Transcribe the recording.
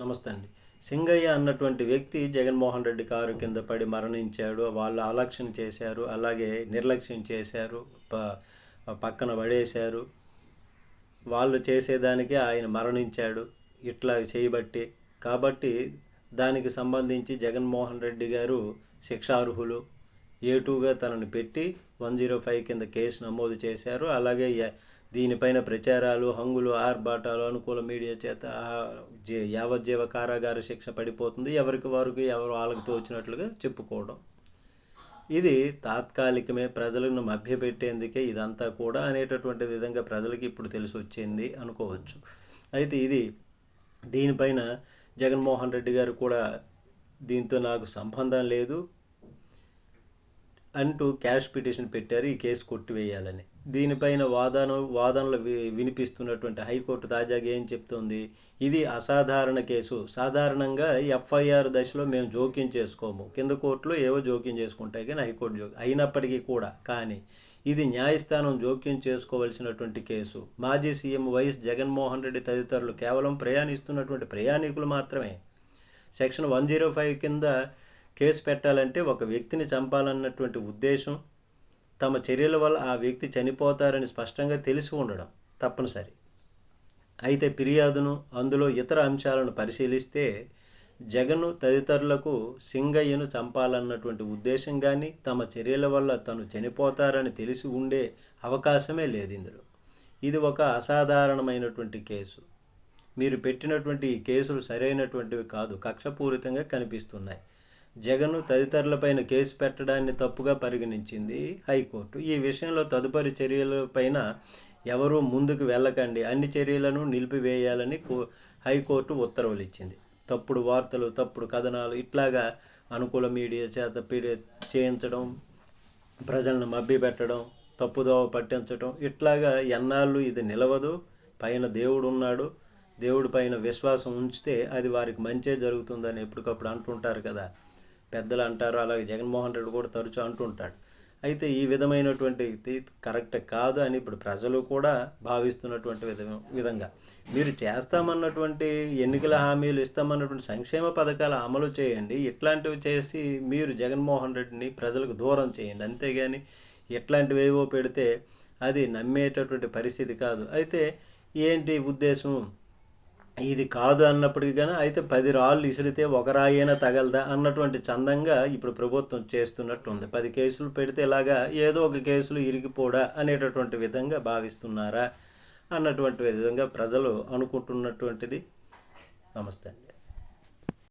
నమస్తే అండి. సింగయ్య అన్నటువంటి వ్యక్తి జగన్మోహన్ రెడ్డి కారు కింద పడి మరణించాడు. వాళ్ళు అలక్ష్యం చేశారు. అలాగే నిర్లక్ష్యం చేశారు. పక్కన పడేశారు. వాళ్ళు చేసేదానికి ఆయన మరణించాడు. ఇట్లా చేయబట్టి. కాబట్టి దానికి సంబంధించి జగన్మోహన్ రెడ్డి గారు శిక్షార్హులు. ఏ టూగా తనని పెట్టి వన్ జీరో ఫైవ్ కింద కేసు నమోదు చేశారు. అలాగే దీనిపైన ప్రచారాలు హంగులు ఆర్భాటాలు అనుకూల మీడియా చేత యావజ్జీవ కారాగార శిక్ష పడిపోతుంది. ఎవరికి వారికి ఎవరు వాళ్ళకి తోచినట్లుగా చెప్పుకోవడం. ఇది తాత్కాలికమే ప్రజలను మభ్యపెట్టేందుకే ఇదంతా కూడా అనేటటువంటి విధంగా ప్రజలకి ఇప్పుడు తెలిసి వచ్చింది అనుకోవచ్చు. అయితే ఇది దీనిపైన జగన్మోహన్ రెడ్డి గారు కూడా దీంతో నాకు సంబంధం లేదు. అంటూ క్యాష్ పిటిషన్ పెట్టారు ఈ కేసు కొట్టివేయాలని. దీనిపైన వాదన వాదనలు వి- వినిపిస్తున్నటువంటి హైకోర్టు తాజాగా ఏం చెప్తోంది? ఇది అసాధారణ కేసు. సాధారణంగా ఎఫ్ఐఆర్ దశలో మేము జోక్యం చేసుకోము. కింద కోర్టులో ఏవో జోక్యం చేసుకుంటాయి కానీ హైకోర్టు జోక్యం అయినప్పటికీ కూడా. కానీ ఇది న్యాయస్థానం జోక్యం చేసుకోవలసినటువంటి కేసు. మాజీ సీఎం వైఎస్ జగన్మోహన్ రెడ్డి తదితరులు కేవలం ప్రయాణిస్తున్నటువంటి ప్రయాణికులు మాత్రమే. సెక్షన్ వన్ జీరో ఫైవ్ కింద కేసు పెట్టాలంటే ఒక వ్యక్తిని చంపాలన్నటువంటి ఉద్దేశం తమ చర్యల వల్ల ఆ వ్యక్తి చనిపోతారని స్పష్టంగా తెలిసి ఉండడం తప్పనిసరి. అయితే ఫిర్యాదును అందులో ఇతర అంశాలను పరిశీలిస్తే జగన్ తదితరులకు సింగయ్యను చంపాలన్నటువంటి ఉద్దేశం కానీ తమ చర్యల వల్ల తను చనిపోతారని తెలిసి ఉండే అవకాశమే లేదు ఇందులో. ఇది ఒక అసాధారణమైనటువంటి కేసు. మీరు పెట్టినటువంటి ఈ కేసులు సరైనటువంటివి కాదు కక్షపూరితంగా కనిపిస్తున్నాయి. జగన్ తదితరులపైన కేసు పెట్టడాన్ని తప్పుగా పరిగణించింది హైకోర్టు. ఈ విషయంలో తదుపరి చర్యలపైన ఎవరూ ముందుకు వెళ్ళకండి. అన్ని చర్యలను నిలిపివేయాలని కో- హైకోర్టు ఉత్తర్వులు ఇచ్చింది తప్పుడు వార్తలు తప్పుడు కథనాలు ఇట్లాగా అనుకూల మీడియా చేత పీడి చేయించడం ప్రజలను మభ్యపెట్టడం తప్పుదోవ పట్టించడం ఇట్లాగా ఎన్నాళ్ళు ఇది నిలవదు. పైన దేవుడు ఉన్నాడు దేవుడి పైన విశ్వాసం ఉంచితే అది వారికి మంచే జరుగుతుందని ఎప్పటికప్పుడు అంటుంటారు కదా. పెద్దలు అంటారు అలాగే జగన్మోహన్ రెడ్డి కూడా తరచూ అంటుంటాడు అయితే ఈ విధమైనటువంటి కరెక్ట్ కాదు అని ఇప్పుడు ప్రజలు కూడా భావిస్తున్నటువంటి విధ విధంగా. మీరు చేస్తామన్నటువంటి ఎన్నికల హామీలు ఇస్తామన్నటువంటి సంక్షేమ పథకాలు అమలు చేయండి. ఇట్లాంటివి చేసి మీరు జగన్మోహన్ రెడ్డిని ప్రజలకు దూరం చేయండి. అంతేగాని ఇట్లాంటివి ఏవో పెడితే అది నమ్మేటటువంటి పరిస్థితి కాదు. అయితే ఏంటి ఉద్దేశం? ఇది కాదు అన్నప్పటికీ కానీ అయితే పది రాళ్ళు ఇసిరితే ఒక రాయైనా తగలదా అన్నటువంటి చందంగా ఇప్పుడు ప్రభుత్వం చేస్తున్నట్టు ఉంది పది కేసులు పెడితే ఇలాగా ఏదో ఒక కేసులు ఇరిగిపోడా అనేటటువంటి విధంగా భావిస్తున్నారా అన్నటువంటి విధంగా ప్రజలు అనుకుంటున్నటువంటిది. నమస్తే అండి.